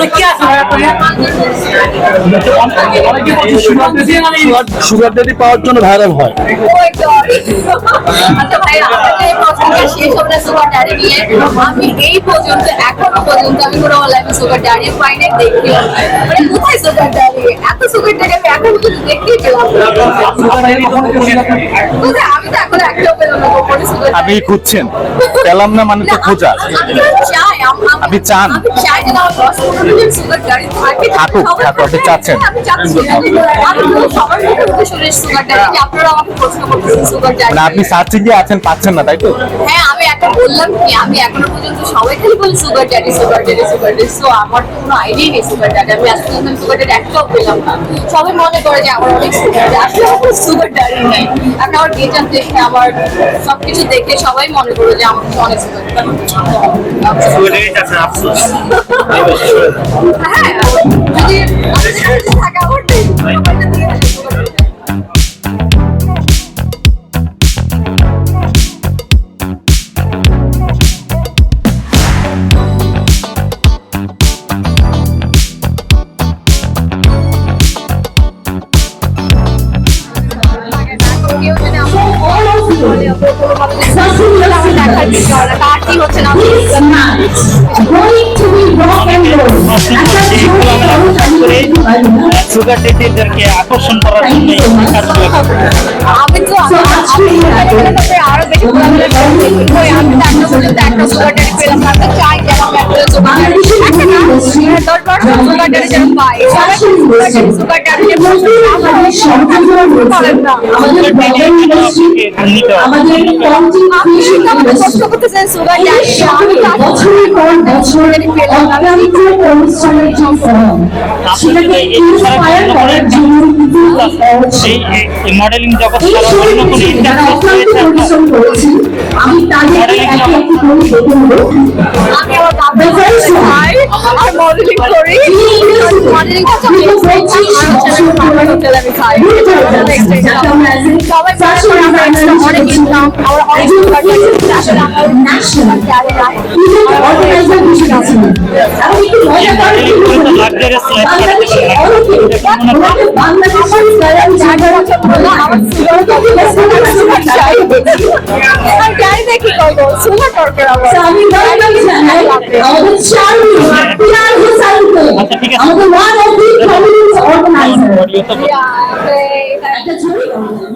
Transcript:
ভাই sugar daddy পাওয়ার জন্য viral হয়। আচ্ছা আমি এই পর্যন্ত এখনও পর্যন্ত আমি কোনো সুগার পাই নাই মানে কোথায় সুগার ড্যাডি এত সুগার ড্যাডি আমি এখন পর্যন্ত দেখতেই পেলাম আমি তো এখন একটাও পেলাম না আপনি খুঁজছেন? পেলাম না মানে তো খোঁজা। চাই। আপনি চান? থাকুক, থাকুক, আপনি চাচ্ছেন? আমি আমি মানে আপনি সার্চিং এ আছেন পাচ্ছেন না তাই তো? হ্যাঁ আমি একটা বললাম কি আমি এখনও পর্যন্ত সবাই খালি বলি sugar daddy sugar daddy sugar daddy so আমার তো কোনো আইডিয়া নেই সুগার ড্যাডি আমি আজকে পর্যন্ত সুগার ড্যাডি একটাও পেলাম না। সবাই মনে করে যে আমার অনেক সুগার ড্যাডি আসলে আমার সুগার ড্যাডি নেই। এখন আমার গেটার দেখে আমার সবকিছু দেখে সবাই মনে করে যে আমার অনেক সুগার ড্যাডি হ্যাঁ যদি আমাদের কাছে থাকে সুগার ডেডিদেরকে আকর্ষণ করার জন্য। আমি তো আরও। কই আমি তো একটা সুগার ড্যাডি পেলাম চাই যে আমি একটা সুগার যেন পাই সবাই সুগার আমার করেন না। আমাদের কষ্ট করতেছেন সুগার আমি মডেলিং জগৎ আমি আমি আমার বাবা খাই আর মডেলিং করি মডেলিং হোটেলে আমি খাই সবাই অনেক ইনকাম আমার অনেক আসলে আমাদের one of the answer. Yeah, great. That's really